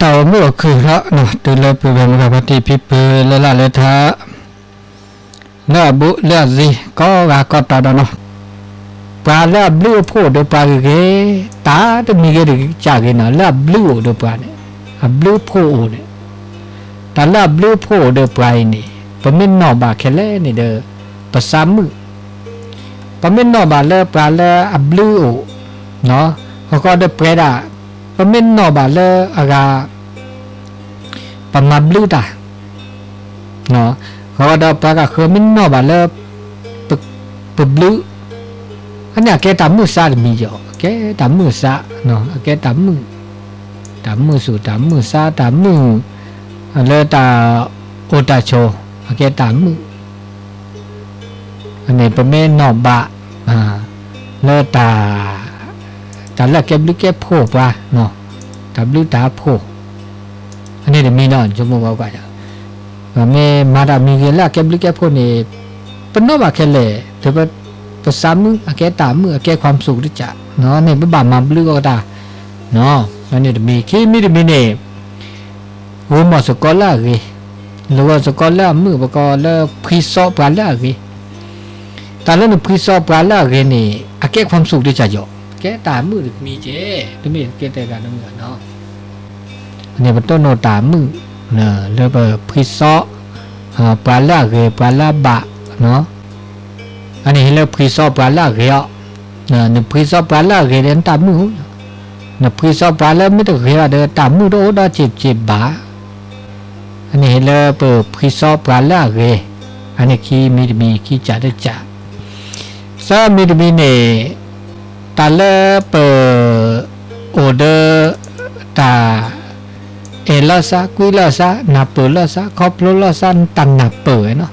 တာဝမှုခရနော်တူလပူပဲမကပတိပိပလလလထနာဘုလဇီကောကကတာတော့နော်ပါလဘလူဖို့တော့ပါကေတာတမီကေကြာကေနော်လဘလူတော့ပါနေအဘလူဖို့ဦးနေတလဘလူဖို့တော့ပါနေပမင်းနော်ပါခဲလဲနေတော့ပစမှုပမင်းနော်ပါလဲပါလဲအဘလူနော်ဟောကတော့ပြေတာ ပမင်နော်ပါလဲအကပမဘလူတာနော်ဟောတော့ပါကခမင်နော်ပါလဲပဘလူအညာကဲတမှုစားမီရောကဲတမှုစားနော်အကဲတမှုတမှုစုတမှုစားတမှုလဲတာအိုတာချောအကဲတမှုအနေပမင်နော်ပါအာလဲတာ เปรดา pamen no ba le aga pamablu ta no ko da pa ka khamin no ba le pablu anya ke ta mu sa mi yo ke ta mu sa no ke ta mu ta mu su ta mu sa ta mu le ta o ta cho ke ta mu ane pamen no ba à le ta แต่ละเก็บลิเก็บโผล่ปะเนาะดับลิตาโผล่อันนี้เดี๋ยวมีเนาะจมูกเอาไปจ้ะว่าเมมาดามีเกละเ แกตามือมีเจถึงไม่เกแต่การเหมือนเนาะเนี่ยเป็นต้นโนตามือเนาะแล้วก็พริซอปลาละเกปลาละบะเนาะอันนี้เรียกพริซอปลาละเกอ่เนาะเนี่ยพริซอปลาละเกเรีนตามือเนาะพริซอปลาละไม่ต้องเกยเดินตามือโดดจิบจิบบาอันนี้เรียกเปิดพริซอปลาละเกยอันนี้ขี้มีมีขี้จัาได้จ่าซามีมีเนี่ย ตาเลเปอโอเดอตาเอลาซากุลาซานาเปลซาคอปลซันตันนาเปเนาะ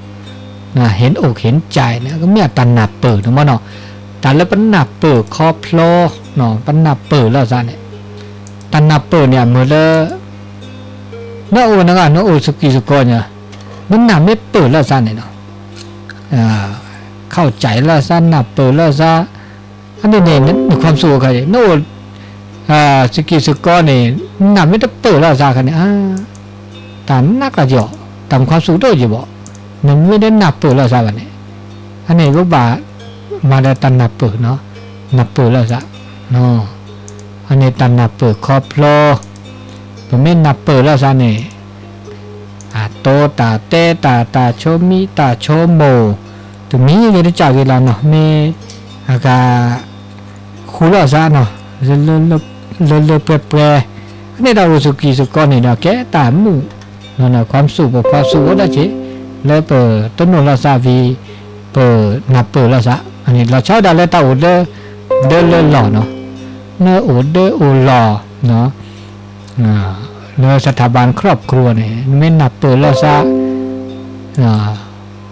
นะเห็นอกเห็นใจนะก็มีตันนาเปถูกไหมเนาะตันแล้วปันนาเปคอปลเนาะปันนาเปลซาเนี่ยตันนาเปเนี่ยเมื่อเลนาโอนอะเนาโอสกิสกอเนี่ยมันหนาไม่เปิดแล้วซาเนี่ยเนาะเข้าใจแล้วซาหนาเปิดแล้วซา อันนี้เนี่ยมีความสุขกันโน่อ่าสกีสก้อนนี่นำไม่ได้เปิดแล้วซากันเนี่ยอ่าแต่นักละจ่อตามความสุขด้วยจีบ่มันไม่ได้นับเปิดแล้วซากันเนี่ยอันนี้ก็บามาได้ตันนับเปิดเนาะนับเปิดแล้วซะเนาะอันนี้ตันนับเปิดครอบโลผมไม่นับเปิดแล้วซะเนี่ยอ่าโตตาเตตาตาโชมิตาโชโมถึงนี้ก็ได้จากเวลาเนาะไม่ อากาคูลซาเนาะเลเลเลเลเปรเปรนี่เราสุกีสุกอนี่เนาะแกตามมือเนาะความสุขความสุขได้จิแล้วเปิดต้นนลาซาวีเปิดนับเปิดลาซาอันนี้เราชอบได้แล้วตาอุดเดเดเลหล่อเนาะเนื้ออุดเดอุหล่อเนาะอ่าเนื้อสถาบันครอบครัวเนี่ยไม่นับเปิดลาซาอ่า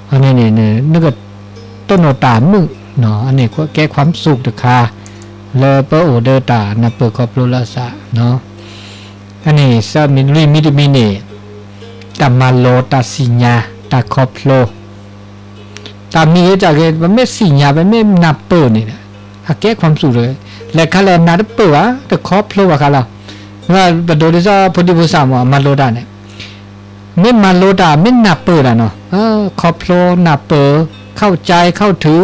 อันนี้เนี่ยนึกว่าต้นโนตามมือ เนาะอันนี้ก็แก้ความสุขเถอะค่ะเลเปอโอเดตานะเปิดคอบรัวละสะเนาะอันนี้ซามิริมิดมิเนตามาโลตาสิญาตาคอบครัวตามีจากเกมันไม่สิญามันไม่นับเปิดนี่นะแก้ความสุขเลยและคาเลนัดเปิดอะแต่คอบครัวค่ะเราว่าบดโดดิซาพอดีบุษามมาโลดาเนี่ยไม่มาโลดาไม่นับเปิดอะเนาะเออคอบครัวนับเปิดเข้าใจเข้าถึง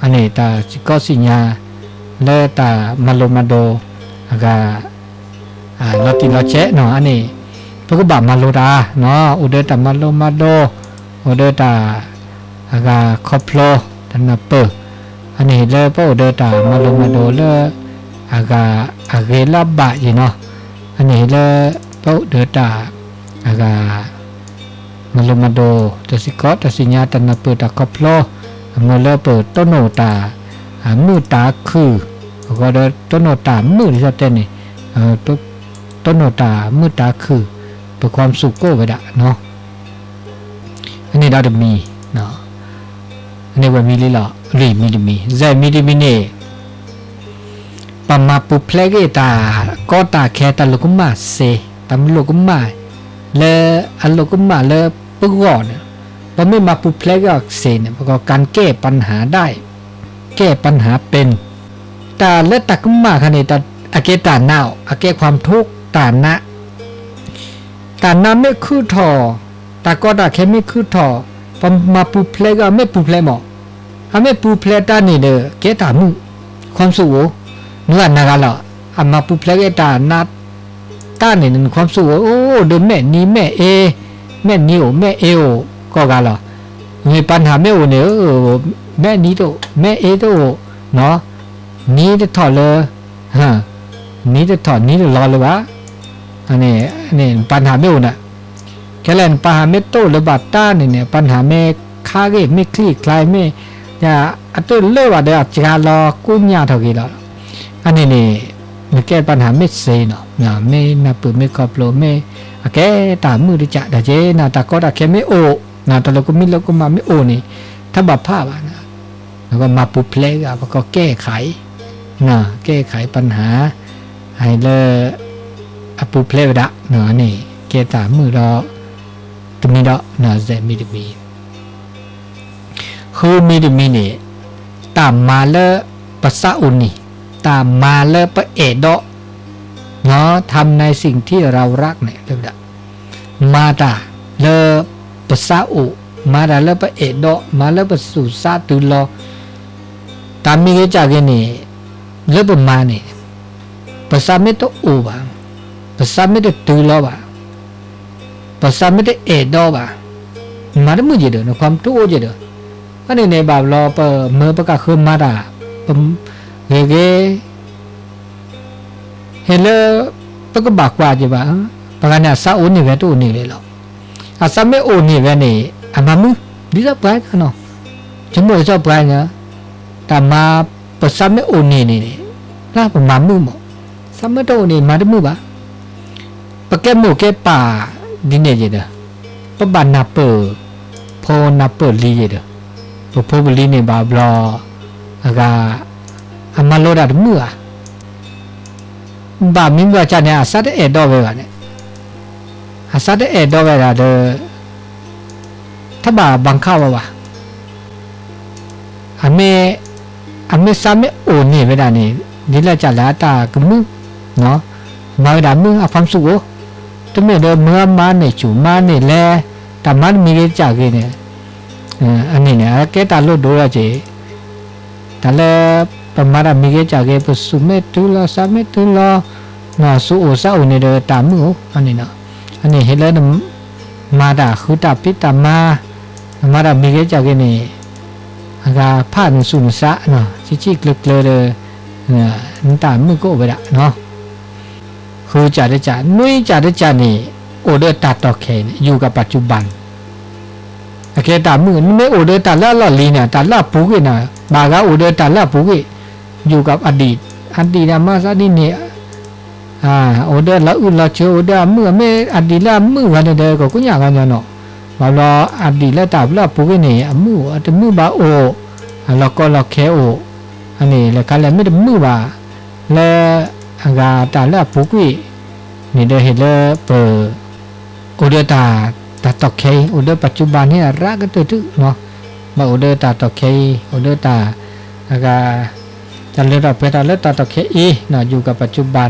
ane ta kosinya le ta malomado aga à, lo tin lo chế nó anh ấy tôi cứ bảo nó ở đây ta mà lô mà đô ở ta gà khóc lô thành là bờ. Anh ấy lơ bao ở đây ta mà lô mà đô lơ gà ghế là bạ gì nó. Anh ấy lơ bao ở đây ta gà mà lô mà đô ta sẽ có ta sẽ ta khóc เมื่อเราเปิดต้นโนตาหามือเลเปิดต้นโนตามือตาคือก็ได้ต้นโนตามือที่จะเต้นนี่ต้นต้นโนตามือตาคือเพื่อความสุขก็ไปละเนาะอันนี้เราจะมีเนาะอันนี้ว่ามีลีละรีมีดมีใจมีดมีเนี่ยปมาปุเพลกตาก็ตาแค่ตาลูกมาเซตามลูกมาเลอันลูกมาเลปึกวอเนี่ย พอไม่มาปุเพลกเซเนี่ยประกอบการแก้ปัญหาได้ แก้ปัญหาเป็นตาเลตักมาคันนี้ตาอาเกตาหนาวอาเกความทุกข์ตานะต่น้ำไม่คือทอแต่ก็ได้แค่ไม่คือทอพอมาปูเพลก็ไม่ปูเพลหมออาไม่ปูเพลตานี่เด้อเกตามือความสุขนัวนากันละอามาปูเพลก็ตานัดตานี่นึงความสุขโอ้เดินแม่นี้แม่เอแม่นี้โอแม่เอ ကော့ကလာငေပန်ဟာမဲဝင်နေမဲနီတို့မဲအေတို့နော်နီးတထော်လေဟမ်နီးတထော်နီးလောလောပါအနေအနေပန်ဟာမဲဝင်ကဲလန်ပါဟာမဲတို့လဘတာနေနေပန်ဟာမဲခါကေမိခလိကလိုင်မဲညာအတုလဲ့ပါတဲ့ကြာလောကုညထော်ကေလောအနေနေမကဲပန်ဟာမဲစေနော်ညာမဲနပ်ပမဲကပလိုမဲအကဲတာမှုတကြတကြနာတကောတာခဲမဲအို့ natalokumi lokumami o นี่ถ้าบัพพาบานะแล้วก็มาปุเพลแล้วก็แก้ไขนะแก้ไขปัญหาให้เลอร์อปุเพลวดะเนาะนี่เกตามือดอตมีดอนาะเซมีดมีคือมีดมีนี่ตามมาเลอปะซาอุนี่ตามมาเลอปะเอดอเนาะทำในสิ่งที่เรารักเนี่ยเรียกวดะมาตาเลอ ดะมาเลปสุสาตุลอตามีเกจากินี่เลปมานี่ปสาเมตโอบา ပစမတဲ့တူလောပါပစမတဲ့เอดอပါมาดมุจิเดนความตู้จิเดอันนี้เนี่ยบาบลอปเมปะกะคือมาดาปเกเกเฮเลป အစမေအိုနေပဲနေအမမဒီတော့ဘာနော်ကျွန်တော်တော့ဘာညာတမပစမေအိုနေနေတယ်ဒါပမာမှုမို့စမတော့နေမတမှုပါပကက်မို့ကဲပါဒီနေကြတယ်ပပနာပဖောနာပလီကြတယ်ပဖောပလီနေပါဘလောအကအမလို့တာတမှုဟာဘာမင်းကချတဲ့အစတဲ့တော့ပဲပါနဲ့ hasa de e do ga de thaba bangkha wa wa ame ame sa me o ni ve da ni ni la cha la ta ka mu no ma da mu a pham su go to me de ma ma ne chu ma ne le ta ma mi ge cha ge ne အနေနဲ့ကဲတာလို့တို့ရကြဒါလည်းပမာရမိခဲ့ကြခဲ့ပစုမေတူလာစမေတူလာနာဆူအိုစာအိုနေတဲ့အမှုအနေနဲ့ อันนี้เห็นแล้วมาดาคือตาพิตามามาดามีก็จากนี่อากาผ่านสุนทรเนาะชิชิกลึกเลยเลยเนี่ยนตามือก็ไปละเนาะคือจัดจัดนุ้ยจัดจัดนี่โอเดอร์ตัดต่อเขนอยู่กับปัจจุบันโอเคตัดมือไม่โอเดอร์ตัดล้วหล่อลีเนี่ยตัดล้วปุ๊กเนนะบางก็โอเดอร์ตัดล้วปุ๊กอยู่กับอดีตอดีตนะมาซะนี่เนี่ย 아 오데라 울라체 오데 무메 아딜라 무가네데 거 그냥 가냐노 말라 아딜라 답라 보게네 아무 아트 무바 오 알라코 라케 오 아니 레칼레 미드 무바 레 아가 달라 보기 니데 헬레 버 오데다 다토케 오데 빠쭈바네 라가트트 노 mà order ta tọt khe order ta là ta lên đọc về ta lên ta tọt khe y nó อยู่กับปัจจุบัน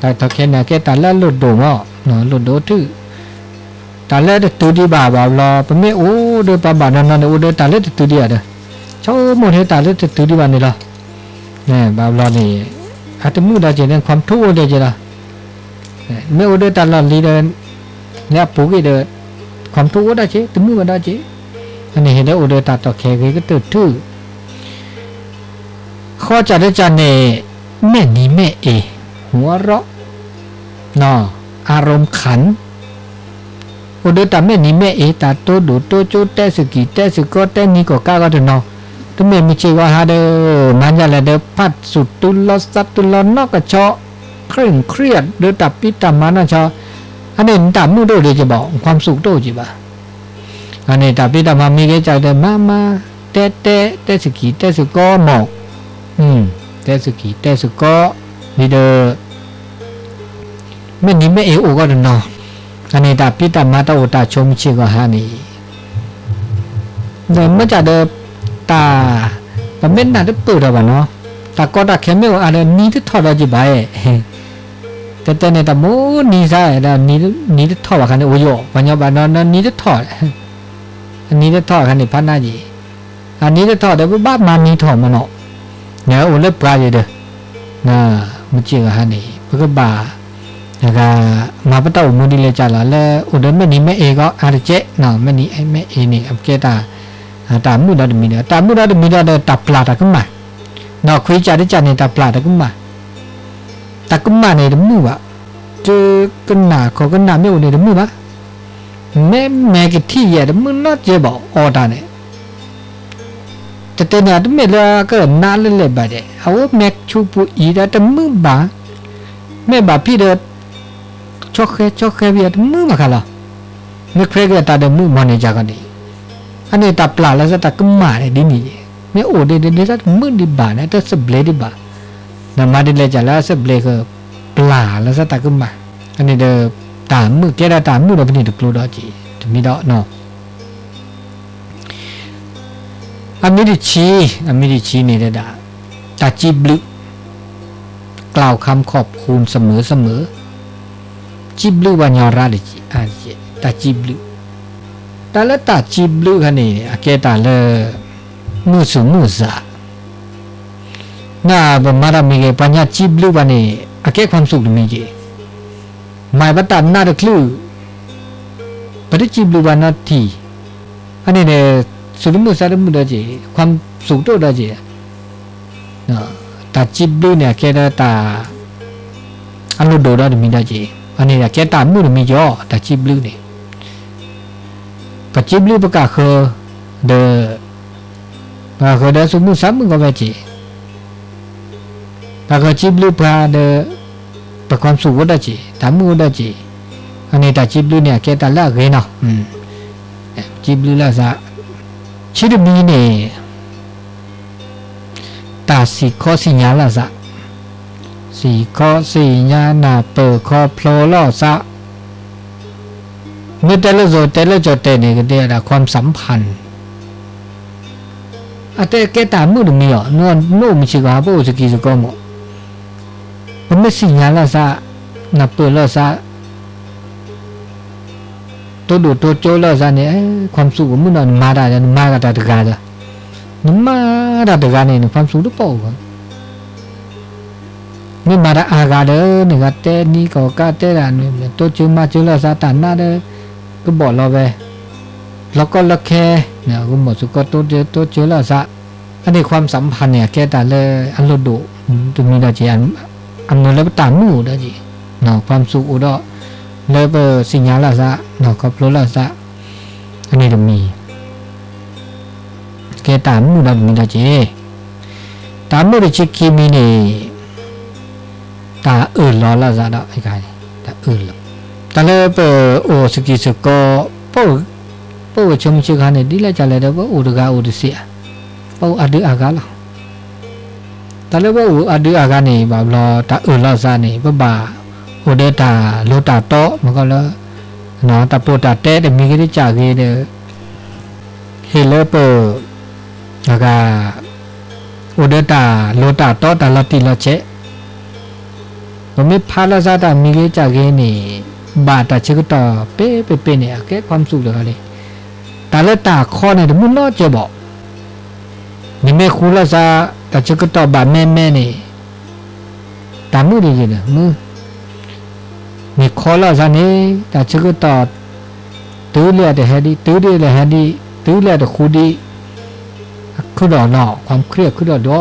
ตาตเคเนี่ยแกตาละหลุดโดมอะเนาะหลุดโดตุตาเลตตุดีบาบาลอปเมโอ้เดปบานันนอุดตาเลตตุดีอะเด้ชอโมเฮตาเลตตุดีบานนี่ล่ะเนี่ยบาลอนี่อาตมุดาเจนความทุกข์เดจละเมื่อเดือแตลอดลีเดินเนี่ยปูกิเดือความทุกข์ได้เจตมุดาเจอันนี้เห็นได้โอุดตาต่อแขกก็ตื่นทื่อข้อจัดได้จันเนแม่นี้แม่เอ หัวเราะนออารมณ์ขันโอเดตาแม่นี้แม่เอตาโตดูโตโจแต่สกีแต่สก็แต่นี้ก็กล้าก็จะนอตัวเมมีเชว่าฮาเดอมันจะละเดอพัดสุดตุลสัตตุลนอกกระชอเคร่งเครียดเดือดับพิตามานะชออันนี้ตามมู่โดเดจะบอกความสุขโดจีบะอันนี้ตาพิตามามีแก่ใจเดมามาเตะเตะเตะสกีเตะสกอหมอกอืมเตะสกีเตะสกอ อนี่เด้อไม่นี่ไม่เอโอก็เนาะอันนี้ตาพี่ตามาตาโอตาชมชิก็ฮานี่เดี๋ยวมันจะเด้อตาปะเม็ดน่ะได้เปิดแล้วบ่เนาะตาก็ตาแค่ไม่ว่าอะไรนี่ที่ทอดเราจีบะเอ้ แต่แต่เนี่ยตะโมนี่ซะဒါနီနီထောက်ပါခနဲ့ဝရောဘာညောပါနော် နီထောက်နီထောက်ခနဲ့ဖနာကြီးအနီထောက်တယ်ဘာမနီထောက်မနော်ညအိုလက်ပရာရတဲ့နာမကြည့်ကဟနေဘကဘာဒါကမပတော့မူဒီလေကြလာလဲဥဒမနီမဲအေကအားကျဲနော်မနီအိမဲအေနေအကဲ တတနာတမေလာကနာလလေပါတဲ့အဝမက်ချူပူဤရတမှုပါမေဘာပြတဲ့ချောခဲချောခဲပြတမှုမခလာမြခရကတာတဲ့မှုမန်နေဂျာကနေအနေတပလာလာစတာကမာတဲ့ဒီနီမေအိုဒေဒေစတ်မှုဒီပါနဲ့တဆဘလေဒီပါနမဒီလေဂျာလာဆဘလေကပလာလာစတာကမာအနေတဲ့တာမှုကြရတာမှုတော့ဒီကလို့တော့ကြည်ဒီမီတော့နော် ด้เอาแม่ชูปูอีได้แต่มือบาแม่บาพี่เด้ชอกแค่ชอกแค่เบียดมือมาค่ะล่ะไม่เคยก็ตาเดมือมันเนี่ยจากกันดิอันนี้ตาปลาแล้วจะตะกุมาเนี่ยดินี่ไม่โอเดเดเดจะมือดิบาเนี่ยแต่สเบลดิบา နမဒီလေကြလာဆက်ဘလေကပလာလာစတကမအနေဒတာမှုကဲတာတာမှုတော့ဘယ်နေတကလို့တော့ကြည်တမီတော့နော်အမီဒီချီအမီဒီချီနေတဲ့တာตาจีบลึกล่าวคำขอบคุณเสม สุดมุสาดมุด้จีความสุขตัวเจตาจิบดูเนี่ยแกตาอันรู้ดูได้มีได้จีอันนี้เนี่แกตามือมีย่อตาจิบดูเนี่ยก็จิบดูประกาศคือเดอปาคือเดอสุมุสามึงก็ไม่เจปาคือจิบดูพาเดอประความสุขได้จีตามือได้จีอันนี้ตาจิบดูเนี่ยแกตาละเห็นเนาะจิบดูละซะ ชิดมีเนี่ยตาสีข้อสีญาละสะสีข้อสีญานาเปิดข้อโพลอล่อสะเมื่อเต่ละโจเต่ละโจเตเนี่ยก็เดียดความสัมพันธ์อาแต่แกตามมือดูมีอะนู่นนู่นมีชีวาบุสกิสก็หมดมัไม่สีญาละสะนับเปิดละอสะ tôi đủ tôi chơi là ra nhé ความสุขผมมันมาได้มาก็ได้ถึงกันจ้ะนี่มาได้ถึงกันเนี่ยความสุขรู้ป่าวนี่มาได้อากาศเด้อนี่ก็เต้นี่ก็ก็เต้ละนี่ตัวชื่อมาชื่อละซาตานน่ะเด้อก็บอกเราไปแล้วก็ละแค่เนี่ยก็หมดสุขก็ตัวตัวชื่อละซาอันนี้ความสัมพันธ์เนี่ยแค่แต่เลยอันรดุตรงนี้ได้จีอันอันนั้นแล้วต่างมู่ได้จีเนาะความสุขอุดร level sinyal sa no koplo la sa ani de mi ke ta mu da mi da je ta mu de chi ki mi ni ta u lo la sa da ai ka ni ta u lo ta le pe o su ki su ko po po chom chi ka ni di la cha le da po u da ga u de si a po a de a ga la ta le po u a de a ga ni ba lo ta u la sa ni ba ba โอเดตาโลตาโตมันก็แล้วเนาะตาโปตาเตแต่มีกิจจากเลยเด้เฮเลเปอร์แล้วก็โอเดตาโลตาโตตาลติลเชผมไม่พาลาซาตามีกิจจากีนี่บาตาเชกตอเป้เป้เปเนี่ยแค่ความสุขเลยเลยตาเลตาข้อเนี่ยมุนนอเจบอกนี่ไม่คุ้นลาซาตาเชกตอบาแม่แม่นี่ตามือดีเลยนะมือ มีข้ออะ jani ta chugo ta tu le de hadi tu de le hadi tu le de khudi khudo no ความเครียด khudo do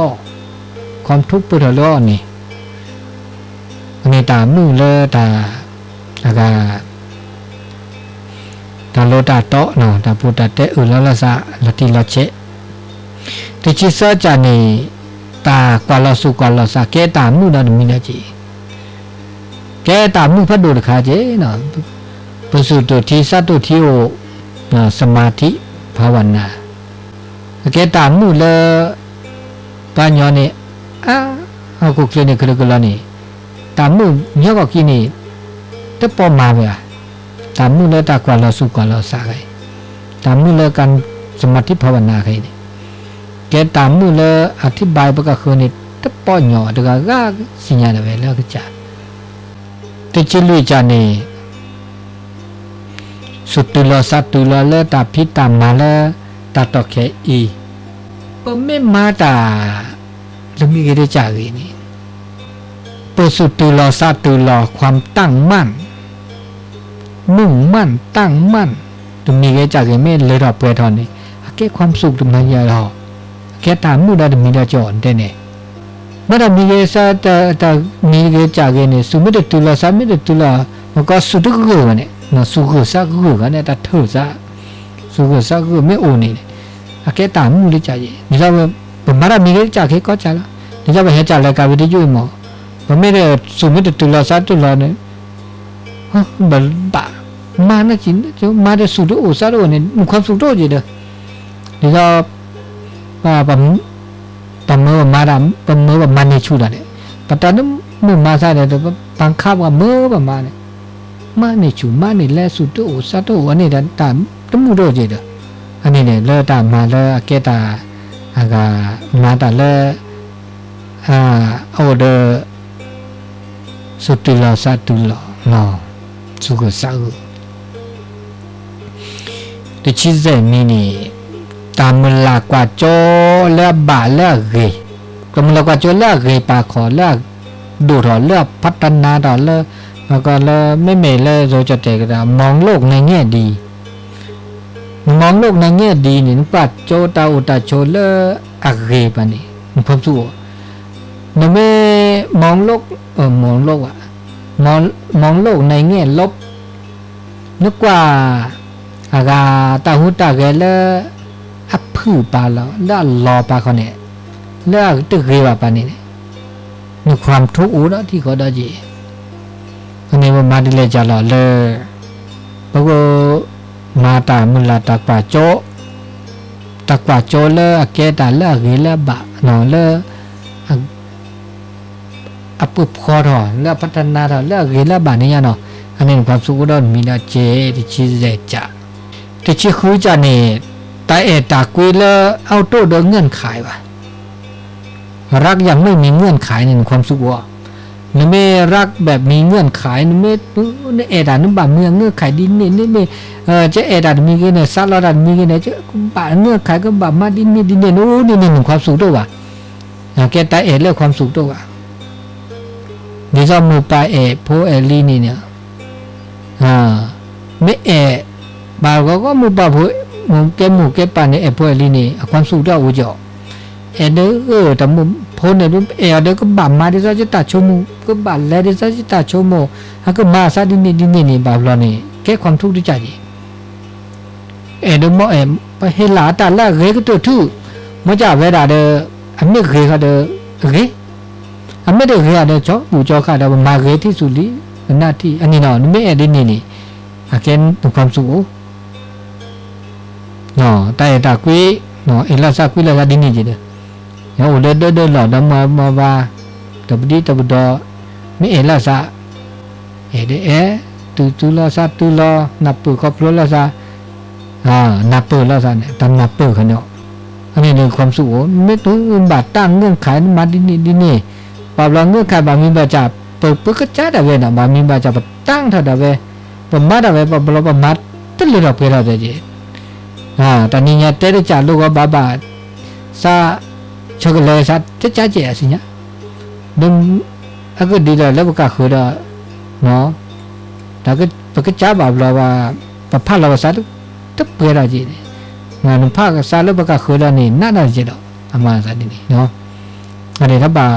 ความทุกข์ khudo do นี่นี่ตามื่เลยตาแล้วก็ตาโลตาโตเนาะตาปูตาเตอุลละสะละทีละเชจติชิซะจานี่ตากว่าเราสุกว่าเราสะเกตามู่เนาะมีนาจี ကဲတာမှုဖတ်လို့တခါကျနော် ปุสุตุทีสัตตุทีโอนะสมาธิภาวนาအကဲတာမှုလေပါညောနေအာအခုကလနေကလကလနေတာမှုညောကကိနေတပေါ်မှာပဲတာမှုလေတာကွာလောစုကွာလောစားခိုင်တာမှုလေကန်สมาธิภาวนาခိုင်နေကဲတာမှုလေအธิบายဘကခုနေတပေါ်ညောတကကစင်ရတယ်ပဲလောကကြ ติจิลุจานีสุดตุลสัตุลเลตาพิตามาเลตาตอแคอีปไม่มาตาลมีกิริจารีนี่ปสุดตุลสัตุลความตั้งมั่น มุ่งมั่นตั้งมั่นตมีกิริจารีไม่เลยรอบเปรตอนนี้แค่ความสุขตรงนั้นยาเรอแค่ตามมือได้มีดาจอนไดเนี่ย Maramigesa ta ta mige chage ne sumita tula samita tula maka sutu kuku này nó na suku sa kuku ga này ta thơ sa. Cái mới ổn này à cái suku sa kuku me o ne. A mà ta mu le chage ni sa ba maramige là ko chala ni sa ba he chale ka bi de ju mo. Ba me de sumita tula sa tula ne. Ha ba ba ma na chin cho ma de sutu o sa ro ne. Không kha sutu gì đâu, như sa ba ba ပမောမာရမ်ပမောမနေချူတာလေပတန်မမစားတယ်တော့ပန်ခါကမောပမာနေမနေချူမနေလဲစုတို့စတ်တော့ဝနေတာတမ်တမှုတော့ကြည့်တယ်အနေနဲ့လဲတာမလဲအကဲတာအကမာတာလဲအာအော်ဒစုတူလာစတူလာနော်စုကစားတချစ်တဲ့မီနီ ta mình là quả cho là bà là gì còn mình là quả cho là gì bà khó là đủ đó là phát triển đó là mà còn là mấy mẹ là rồi cho trẻ là mong lục này nghe đi. Mong lục này nghe đi nên quả cho ta u ta cho là à gì bà này không chú nó mới mong lục ở ờ, mong lục à mong mong lục này nghe lục nước qua à gà, ta hút ta ghé là ดโจตาอุตาโชเลอะเรปะนี่พบสู้นเมมองโลกเออมองโลกอะมองมองโลกในแง่ลบ นึกว่าอากาตาหุตาเกเลอัพพืปาแล้วแล้วรอปาเขาเนี่ยแล้วตึกเรวปานี่มีความทุกข์อุนะที่เขาได้จี အနေမမာဒီလေကြလာလေဘဂောမာတာမလာတကွာကြောတကွာကြောလေအကဲတာလေရေလေဘနော်လေအပုဖောတော့လေပတနာတော့လေရေလေဘာနေရနော်အနေနဲ့ဘာစုတော့မီနာကျေဒီချီစေကြတချီခူးကြနေ แต่เอตากุยเลเอาโต้โดยเงื่อนไขวะรักยังไม่มีเงื่อนไขในความสุขวะนไม่รักแบบมีเงื่อนไขนไม่เอดานุ่มบ่าเมืองเงื่อนไขดินนี่นี่นี่เออจะเอดานมีกันเนี่ยซาลาดันมีกันเนี่ยจะบ่าเงื่อนไขก็บ่ามาดินนี่ดินเนี่โอ้นี่นี่หนึ่งความสุขด้วยว่ะแกตาเอดเรื่องความสุขด้วยว่ะเดี๋ยวจะมือปลาเอโพเอลีนี่เนี่ยอ่าไม่เอบาก็ก็มือปลาโพ ကဲမူကဲပါနေเอဖိုးเอลီนี่အความสุขတော့ဝကြောเอเดอတမှုဖုန်းနဲ့เอเดก็บะมาดิซะจิตชมุก็บะแลดิซะจิตชมุอะก็มาซะดินี่ดินี่นี่บาบลอนี่แก้ความทุกข์ที่ใจนี่เอเดมอเอไปเฮลาตาละเรก็ตัวทุမကြဝဲတာတဲ့အမြင့်ခေခတဲ့ခေအမြင့်တဲ့ခေရတဲ့ချောဘူကြောခတဲ့မာခေတိစုလီအနတိအနိနောနမေအဲ့ဒီနေနေအကဲဒုက္ခစုကို နော်တိုင်တာကွေးနော်အလဆာကွေးလာဒီနေကြတယ်ယောလေဒဒလာဒမမဘာတပတိတပတော်မေအလဆာအဲ့ဒီအဲတူတူလာဆာတူလာနပ်ပူကပလောလာဆာอ่านับเปิดแล้วซะเนี่ยตำนับเปิดเขาเนาะอันนี้ในความสุขไม่ต้องบาตั้งเงื่อนไขมาดินี่ดินี่ปาบลาเงื่อนไขบามีบาจับเปิดปึ๊กก็จ้าดาเวนะบามีบาจับตั้งเท่าดาเวปมาดาเวปบลปมาตเลยเราเพลาเดจีอ่าตอนนี้เนี่ยเตะจ่าลูกว่าบาบาซาชกเลยซาจะจ้าเจี ဟာတနင်္ညာတဲတကြလို့ကပါပါစာချက်လဲစာတကြကြရစီညာဒမ်အခုဒီလာလဘကခွေတော့နော်ဒါကပကကြပါဘလာပါပဖတ်လာစာတုတပွဲရကြည့်တယ်ငါနဖကစာလဘကခွေတော့နေနတ်နာကြည့်တော့အမှန်စားနေနော်အဲ့ဒါပါ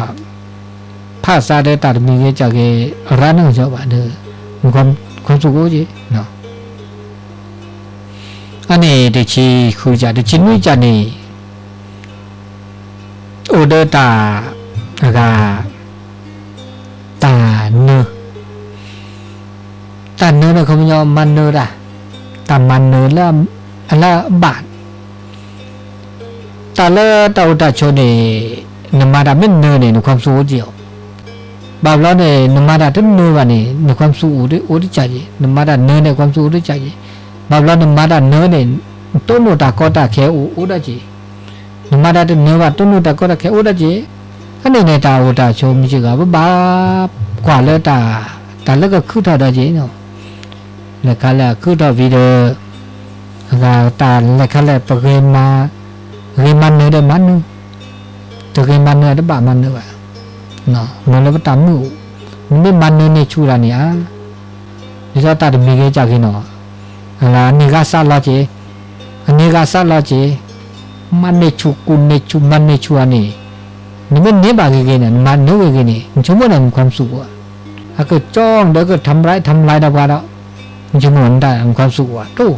ဖတ်စားတဲ့တာတမီကြီးကြခဲ့ရနုံကြပါနဲ့ဘုကခွန်စုကိုကြီးနော် anh này thì chỉ khu giá thì chín mươi giá này order ta gà ta nơ ta nơ là không do man nơ đã ta man nơ là là bạn tà lơ tàu ta cho này nằm mà đã biết nơ này nó không số triệu bảo lo này nằm mà đã rất nơ và này nó không số ủ đấy ủ đấy chạy nằm mà đã nơ này không số ủ đấy chạy ဘာလို့နမတာနောနေတုံနတာကောတာခဲဦးဦးတကြီးနမတာတနောကတုံနတာကောတာခဲဦးတကြီးအနေနဲ့တာဟိုတာချုံမြစ်ကဘာကွာလက်တာဒါလက်ကခုထတာကြီးနော်လက်ခလက်ခုထဗီဒီယိုငါတာလက်ခလက်ပကေမာရေမန်နေတဲ့မန်တကေမန်နေတဲ့ဗာမန်နေပါနော်မလည်းတမ်းမှုမိမန်နေချူလာနေအားဒီစားတာတမီခဲကြခင်းနော် ငါနေကဆလာချေအနေကဆလာချေမန်နေချူကုနေချူမန်နေချူအနေนี่มันเนี่ยบาเกๆเนี่ยมันโนเกๆเนี่ยชมว่ามันความสุขอ่ะถ้าเกิดจ้องแล้วก็ทำร้ายทำลายดาวาแล้ว จำนวนได้มีความสุขว่าตู้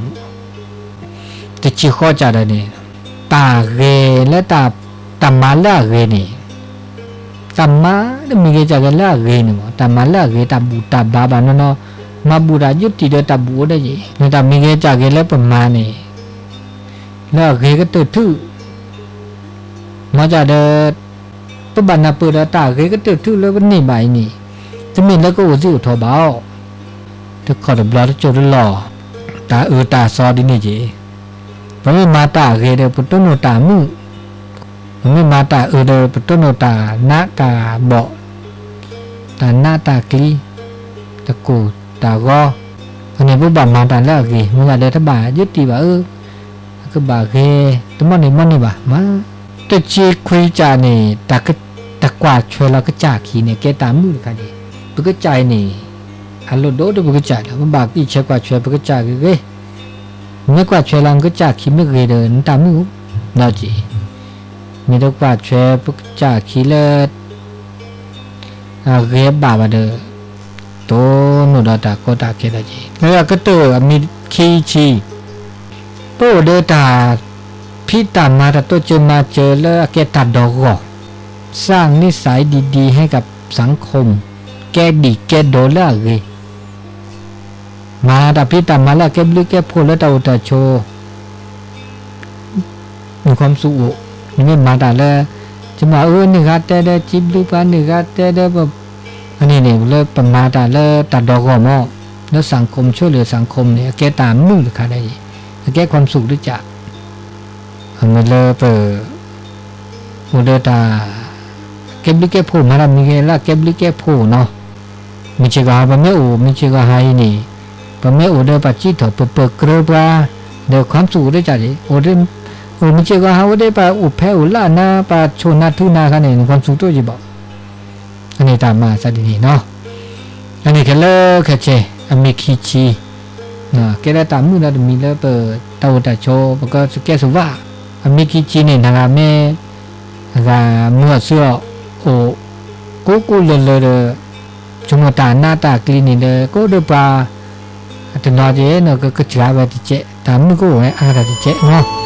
แต่จีข้อจาได้เนี่ยตาเรและตาตามาละเรนี่ตามาเนี่ยมีเกจกันละเรนี่มั้งตามาละเ မဘူရာယုတိရတဘူတဲ့ကြီးမေတ္တာမိခဲ့ကြခဲ့လဲပမာနေနောက်ခေကတထုမကြတဲ့ပပနာပရတာခေကတထုလည်းနေမိုင်းနေသမီးလည်းကိုယ်စီကိုထောပါတခါတော့ဘလာချိုရလောတာအတာစောဒီနေကြီးဘမေမာတာခေတဲ့ပတုနတာမှုဘမေမာတာအတဲ့ပတုနတာနာတာဘောတနာတာကလီတကူ တာကောအနေဘုဘာမာတာလက်ကြီးမကလည်းတပါရွတ်တီပါအကဘာခေတမနေမနေပါမတချီခွေးကြနေတကတကွာချွဲလာကကြခီနေကဲတာမှုခါကြီးဘကကြိုင်နေအလိုတော့ဘကကြတယ်ဘာကိချက်ကွာချွဲဘကကြကေကေမြက်ကွာချွဲလန်ကကြခိမကေတယ်တမှုတော့ကြည့်မြေတော့ကွာချွဲဘကကြခိလေအကေဘာဘာတဲ့ โตโนูดาดาโกดาเกดาจีแล้วก็เจอมีคีชีตัวเดือตาพี่ตามาตตัวจนมาเจอแล้วแกตัดดอกกสร้างนิสัยดีๆ ให้กับสังคม แกดีแกโดนแล้วเลยมาแต่พี่ตามาแล้วแกบลึกแกพูดแล้วตาอุตโชว์มีความสุขไม่มาตาแล้วจะมาเออหนึ่งครับแต่ได้จิบดูปานหนึ่งครับแต่ได้แบบันนี้เนี่ยเลิกประมาทเลิกตัดดอกอมอเล้วสังคมช่วยเหลือสังคมเนี่ยแกตามนู่นค่ะได้แกความสุขหรือจ้ะเมื่อเลิกเปิดอุดตาเก็บลิเกผู้มารามีเกล่าเก็บลิเกผู้เนาะมีเชกาบะเมอูมีเชกาไฮนี่บะเมอูเดปัจจิถเปิดเปิดเกลือบาเดี๋ยวความสุขด้วยจ้ะดิโอเดโอูมีเชกาฮาวได้ปลาอุแพ้อุล่านาปลาชนนาทุนาคันเองความสุขตัวจีบอ အနေတာမှာစတဲ့နော်အနေကလေးခချေအမေခီချီနော်ကဲတဲ့တာမှုတော့မီလဲပတောတချောပကစကဲဆိုပါအမေခီချီနေနာကမဲကမှုဆောအိုကိုကိုလလရကျွန်မတာနာတာကလီနီလေကိုဒပါတနာကျေနော်ကကချာပဲတိကျတာမှုကိုဝဲအားတာတိကျနော်